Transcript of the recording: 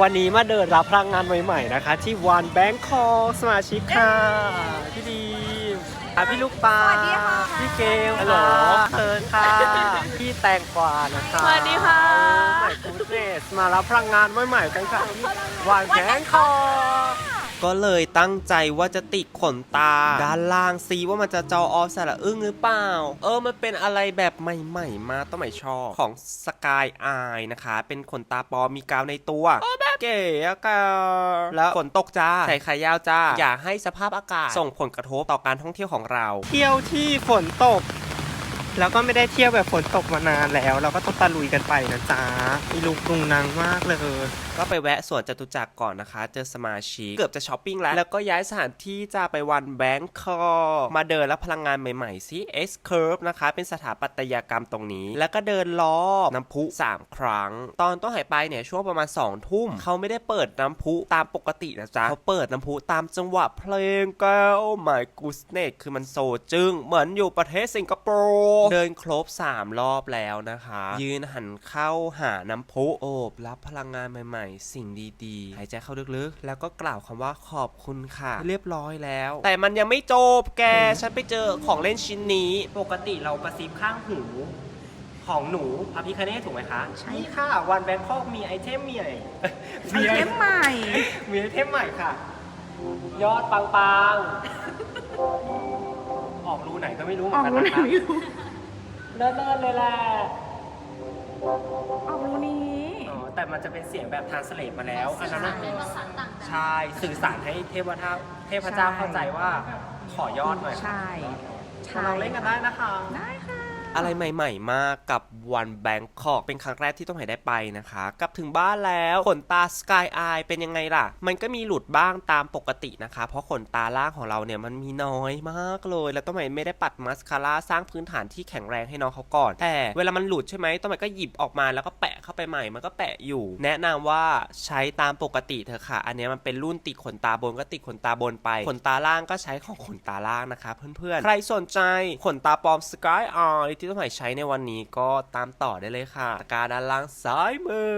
วันนี้มาเดินรับพลังงานใหม่ๆนะคะ ที่วันแบงคอกสมาชิกค่ะพี่ดีมอะพี่ลูกปลาสวัสดีค่ะ พี่เกลฮัลโหลเอิร์นค่ะ พี่แตงกวานะคะสวัสดีค่ะใหม่กูเนสมารับพลังงานใหม่ๆกันค่ะวันแบงคอ ก็เลยตั้งใจว่าจะติดขนตา ด้านล่างซีว่ามันจะจออสระอึ้งหรือเปล่า เออมันเป็นอะไรแบบใหม่ๆ มาต้องใหม่ชอบของสกายอายนะคะ เป็นขนตาปลอมมีกาวในตัวโอ้แบบเก๋อะกาแล้วฝนตกจ้าใส่ขายาวจ้า อย่าให้สภาพอากาศ ส่งผลกระทบต่อการท่องเที่ยวของเรา เที่ยวที่ฝนตก แล้วก็ไม่ได้เที่ยวแบบฝนตกมานานแล้ว เราก็ต้องตะลุยกันไปนะจ๊ะมีลุงกรุงนางมากเลย ก็ไปแวะสวนจตุจักรก่อนนะคะ เจอสมาชิกเกือบจะช้อปปิ้งแล้ว แล้วก็ย้ายสถานที่จะไปวันแบงคอกมาเดินแล้วพลังงานใหม่ๆสิ S Curve นะคะ เป็นสถาปัตยกรรมตรงนี้ แล้วก็เดินล้อบน้ำพุ 3 ครั้ง ตอนต้องหายไปเนี่ยช่วงประมาณ2ทุ่มเขาไม่ได้เปิดน้ำพุตามปกตินะจ๊ะเขาเปิดน้ำพุตามจังหวะเพลงแก้ว My Goodness คือมันโซจึงเหมือนอยู่ประเทศสิงคโปร์เดินครบ 3 รอบแล้วนะคะ ยืนหันเข้าหาน้ำพุโอบรับพลังงานใหม่ๆ สิ่งดีๆ หายใจเข้าลึกๆ แล้วก็กล่าวคำว่าขอบคุณค่ะ เรียบร้อยแล้ว แต่มันยังไม่จบแก ฉันไปเจอของเล่นชิ้นนี้ ปกติเรากระซิบข้างหูของหนูพระพิคเนตถูกไหมคะใช่นี่ค่ะวันแบงคอกมีไอเทมใหม่ไอเทมใหม่ มีไอเทมใหม่ค่ะ ยอดปังๆออกรูไหนก็ไม่รู้เหมือออนกกันรูนะไหนคะ ไม่รู้เลิศๆเลยแหละออกรูนี้ อ๋อแต่มันจะเป็นเสียงแบบทานสเลตมาแล้ว อันนั้นน่ะใช่ใช่สื่อสารให้เทพเจ้าเทพเจ้าเข้าใจว่าขอยอดหน่อยใช่มาลองเล่นกันได้นะคะ ได้ค่ะ อะไรใหม่ ๆ มากกับวันแบงคอกเป็นครั้งแรกที่ต้องไหได้ไปนะคะ กลับถึงบ้านแล้วขนตาสกายอายเป็นยังไงล่ะ มันก็มีหลุดบ้างตามปกตินะคะ เพราะขนตาล่างของเราเนี่ยมันมีน้อยมากเลย แล้วต้องไหไม่ได้ปัดมัสคาร่าสร้างพื้นฐานที่แข็งแรงให้น้องเขาก่อน แต่เวลามันหลุดใช่ไหมต้องไหก็หยิบออกมาแล้วก็แปะเข้าไปใหม่มันก็แปะอยู่ แนะนำว่าใช้ตามปกติเถอะค่ะ อันนี้มันเป็นรุ่นติดขนตาบนก็ติดขนตาบนไปขนตาล่างก็ใช้ของขนตาล่างนะคะ เพื่อนๆใครสนใจขนตาปลอม Sky Eye ที่ต้องหม่ใช้ในวันนี้ก็ตามต่อได้เลยค่ะตะกร้าด้านล่างซ้ายมือ